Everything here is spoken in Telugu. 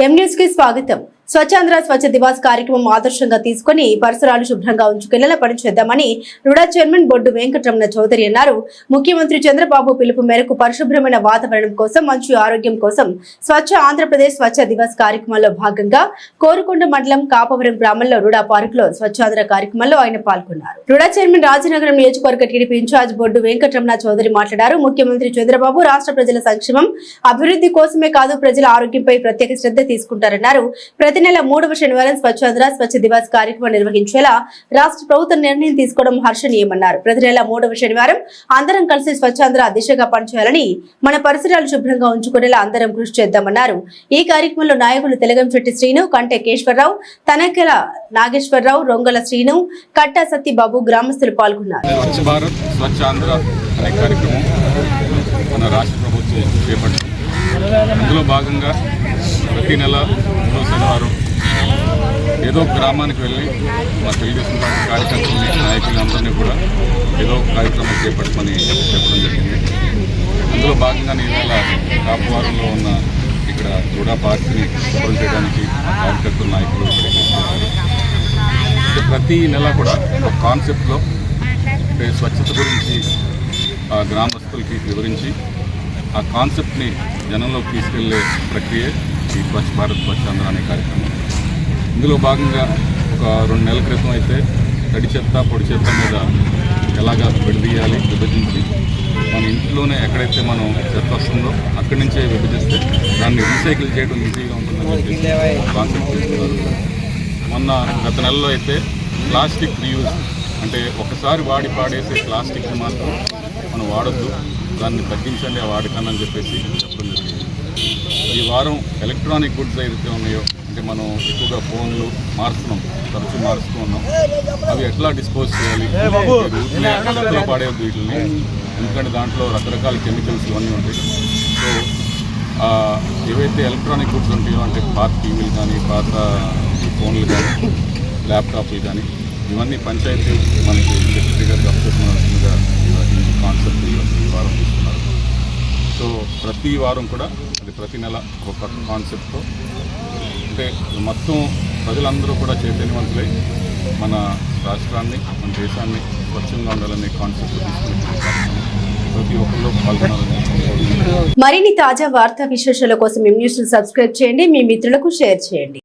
ఎం న్యూస్కి స్వాగతం. స్వచ్ఛాంధ్ర స్వచ్ఛ దివాస్ కార్యక్రమం ఆదర్శంగా తీసుకుని పరిసరాలు శుభ్రంగా ఉంచుకెళ్ళేలా పని చేద్దామని రుడా చైర్మన్ బొడ్డు వెంకటరమణ చౌదరి అన్నారు. ముఖ్యమంత్రి చంద్రబాబు పిలుపు మేరకు పరిశుభ్రమైన వాతావరణం కోసం మంచి ఆరోగ్యం కోసం స్వచ్ఛ ఆంధ్రప్రదేశ్ స్వచ్ఛ దివాస్ కార్యక్రమంలో భాగంగా కోరుకొండ మండలం కాపవరం గ్రామంలో రుడా పార్క్లో స్వచ్ఛాంధ్ర కార్యక్రమంలో ఆయన పాల్గొన్నారు. రుడా చైర్మన్ రాజనగరం నియోజకవర్గ TDP in charge Boddu Venkataramana Chowdary మాట్లాడారు. ముఖ్యమంత్రి చంద్రబాబు రాష్ట్ర ప్రజల సంక్షేమం అభివృద్ధి కోసమే కాదు ప్రజల ఆరోగ్యంపై ప్రత్యేక శ్రద్ధ తీసుకుంటారన్నారు. ప్రతి ప్రతి నెల మూడవ శనివారం స్వచ్ఛాంధ్ర స్వచ్ఛ దివాస్ కార్యక్రమం నిర్వహించేలా రాష్ట్ర ప్రభుత్వం నిర్ణయం తీసుకోవడం హర్షణీయమన్నారు. ప్రతి నెల మూడవ శనివారం అందరం కలిసి స్వచ్ఛాంధ్ర దిశగా పనిచేయాలని మన పరిసరాలు శుభ్రంగా ఉంచుకునేలా అందరం కృషి చేద్దామన్నారు. ఈ కార్యక్రమంలో నాయకులు తెలగంశెట్టి శ్రీను కంటే కేశ్వరరావు తనకెల నాగేశ్వరరావు రొంగల శ్రీను కట్టా సత్యబాబు గ్రామస్తులు పాల్గొన్నారు. అనే కార్యక్రమం మన రాష్ట్ర ప్రభుత్వం చేపట్టింది. అందులో భాగంగా ప్రతి నెల మూడో శనివారం ఏదో గ్రామానికి వెళ్ళి మా తెలుగుదేశం పార్టీ కార్యకర్తలని నాయకులందరినీ కూడా ఏదో కార్యక్రమం చేపట్టమని చెప్పడం జరిగింది. అందులో భాగంగా నేను నెల కాపువారంలో ఉన్న ఇక్కడ కూడా పార్టీని శుభ్రం చేయడానికి మా కార్యకర్తల నాయకులు ప్రతి నెల కూడా ఒక కాన్సెప్ట్లో స్వచ్ఛత గురించి ఆ గ్రామస్తులకి వివరించి ఆ కాన్సెప్ట్ని జనంలోకి తీసుకెళ్ళే ప్రక్రియ ఈ స్వచ్ఛ భారత్ స్వచ్ఛాంధ్ర అనే కార్యక్రమం. ఇందులో భాగంగా ఒక రెండు నెలల క్రితం అయితే తడి చెత్త పొడి చెత్త మీద ఎలాగా విడదీయాలి విభజించి మన ఇంట్లోనే ఎక్కడైతే మనం చెత్త వస్తుందో అక్కడి నుంచే విభజిస్తే దాన్ని రీసైకిల్ చేయడం ఈజీగా ఉంటుందని కాన్సెప్ట్ చేస్తున్నారు మొన్న గత నెలలో అయితే ప్లాస్టిక్ రీయూజ్ అంటే ఒకసారి వాడి పాడేసే ప్లాస్టిక్ మాత్రం మనం వాడొద్దు దాన్ని తగ్గించండి ఆ వాడకాన్ని అని చెప్పేసి చెప్పడం జరిగింది. ఈ వారం ఎలక్ట్రానిక్ గుడ్స్ ఏదైతే ఉన్నాయో అంటే మనం ఎక్కువగా ఫోన్లు మారుస్తున్నాం తరచూ మారుస్తూ ఉన్నాం అవి ఎట్లా డిస్పోజ్ చేయాలి? చెత్తలో పాడేయద్దు వీటిని? ఎందుకంటే దాంట్లో రకరకాల కెమికల్స్ ఇవన్నీ ఉంటాయి. సో ఏవైతే ఎలక్ట్రానిక్ గుడ్స్ ఉంటాయో అంటే పాత టీవీలు కానీ పాత ఫోన్లు కానీ ల్యాప్టాప్లు కానీ ఇవన్నీ పంచాయతీ మనకి సెక్రటరీ గారికి కాన్సెప్ట్ ఈ వారం తీసుకున్నారు. సో ప్రతి వారం కూడా అది ప్రతి నెల ఒక కాన్సెప్ట్తో అంటే మొత్తం ప్రజలందరూ కూడా చైతన్యవంతులై మన రాష్ట్రాన్ని మన దేశాన్ని స్వచ్ఛంగా ఉండాలనే కాన్సెప్ట్ తీసుకుని ప్రతి ఒక్కరిలో పాల్గొనాలని మరిన్ని తాజా వార్తా విశేషాల కోసం మీ న్యూస్ సబ్స్క్రైబ్ చేయండి మీ మిత్రులకు షేర్ చేయండి.